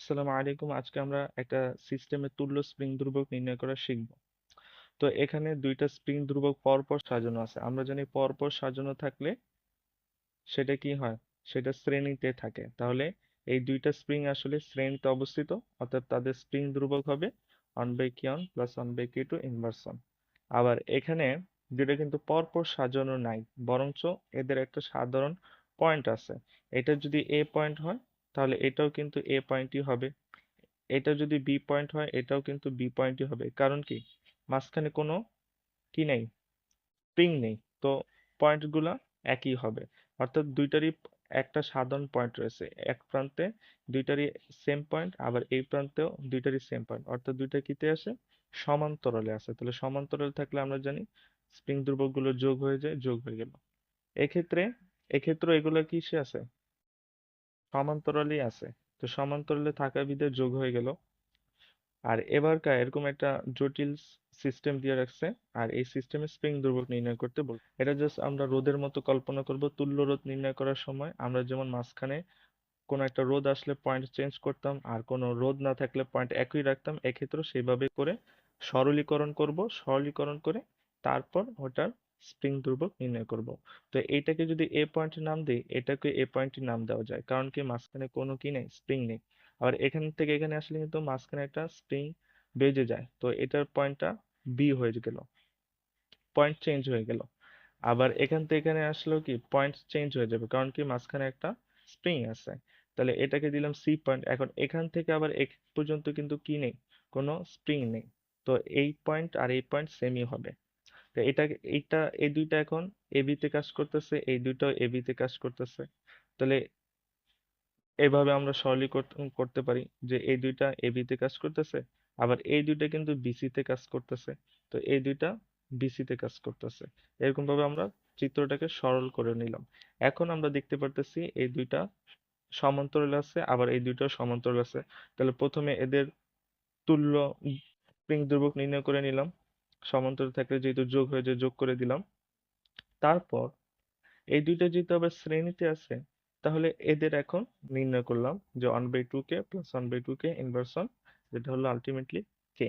আসসালামু আলাইকুম। আজকে আমরা একটা সিস্টেমের তুল্য স্প্রিং ধ্রুবক নির্ণয় করা শিখব। তো এখানে দুইটা স্প্রিং ধ্রুবক পরপর সাজানো আছে। আমরা জানি পরপর সাজানো থাকলে সেটা কি হয়? সেটা শ্রেণীতে থাকে। তাহলে এই দুইটা স্প্রিং আসলে শ্রেণীতে অবস্থিত, অর্থাৎ তাদের স্প্রিং ধ্রুবক হবে one by k one plus one by k two inverse one আবার এখানে দুইটা কিন্তু পরপর সাজানো নাই, বরঞ্চ এদের একটা সাধারণ পয়েন্ট আছে। এটা যদি এ পয়েন্ট হয় তাহলে এটাও কিন্তু এ পয়েন্টই হবে। এটা যদি বি পয়েন্ট হয়, এটাও কিন্তু বি পয়েন্টই হবে। কারণ কি? মাঝখানে কোনো কি নেই? স্প্রিং নেই। তো পয়েন্টগুলা একই হবে। অর্থাৎ দুইটারই একটা সাধারণ পয়েন্ট রয়েছে। এক প্রান্তে দুইটারই সেম পয়েন্ট আবার এই প্রান্তেও দুইটারই সেম পয়েন্ট অর্থাৎ দুইটা কিতে আসে? সমান্তরালে আছে তাহলে সমান্তরাল থাকলে আমরা জানি স্প্রিং ধ্রুবকগুলো যোগ হয়ে যায়, যোগ হয়ে গেল। এক্ষেত্রে এক্ষেত্রে এগুলো কিসে আছে সমান্তরালই আছে। তো সমান্তরালে থাকা বিধে যোগ হয়ে গেল। আর এবারকার এরকম একটা জটিল সিস্টেম দিয়ে রাখছে। আর এই সিস্টেমে স্প্রিং ধ্রুবক নির্ণয় করতে বল, এটা জাস্ট আমরা রোদের মতো কল্পনা করব। তুল্য রোধ নির্ণয় করার সময় আমরা যেমন মাঝখানে কোনো একটা রোদ আসলে পয়েন্ট চেঞ্জ করতাম আর কোনো রোদ না থাকলে পয়েন্ট একই রাখতাম, এক্ষেত্রেও সেভাবে করে সরলীকরণ করব। সরলীকরণ করে তারপর ওটার স্প্রিং ধ্রুবক নির্ণয় করব। তো এইটাকে যদি এ পয়েন্টের নাম দিই, এটাকে এ পয়েন্টের নাম দেওয়া যায়। কারণ কি? মাঝখানে কোনো কি নেই? স্প্রিং নেই। আবার এখান থেকে এখানে আসলে কিন্তু মাঝখানে একটা স্প্রিং বেজে যায়। তো এটার পয়েন্টটা বি হয়ে গেল। পয়েন্ট চেঞ্জ হয়ে গেল। আবার এখান থেকে এখানে আসলেও কি? পয়েন্ট চেঞ্জ হয়ে যাবে। কারণ কি? মাঝখানে একটা স্প্রিং আছে। তাহলে এটাকে দিলাম সি পয়েন্ট এখন এখান থেকে আবার এক পর্যন্ত কিন্তু কি নেই? কোনো স্প্রিং নেই। তো এই পয়েন্ট আর এই পয়েন্ট সেমই হবে। তো এটা, এইটা, এই দুইটা এখন এবি তে কাজ করতেছে, এই দুইটাও এবি তে কাজ করতেছে। তাহলে এভাবে আমরা সরলীকরণ করতে পারি যে এই দুইটা এবি তে কাজ করতেছে, আবার এই দুইটা কিন্তু বিসি তে কাজ করতেছে। তো এই দুইটা বিসি তে কাজ করতেছে। এরকম ভাবে আমরা চিত্রটাকে সরল করে নিলাম। এখন আমরা দেখতে পারতেছি এই দুইটা সমান্তরাল আছে, আবার এই দুইটাও সমান্তরাল আছে। তাহলে প্রথমে এদের তুল্য স্প্রিং ধ্রুবক নির্ণয় করে নিলাম। সমান্তরাল থাকলে যেহেতু যোগ হয়ে যায়, যোগ করে দিলাম। তারপর এই দুইটা যেহেতু আবার শ্রেণীতে আছে, তাহলে এদের এখন নির্ণয় করলাম যে one by two k plus one by two k inversion যেটা হলো আলটিমেটলি কে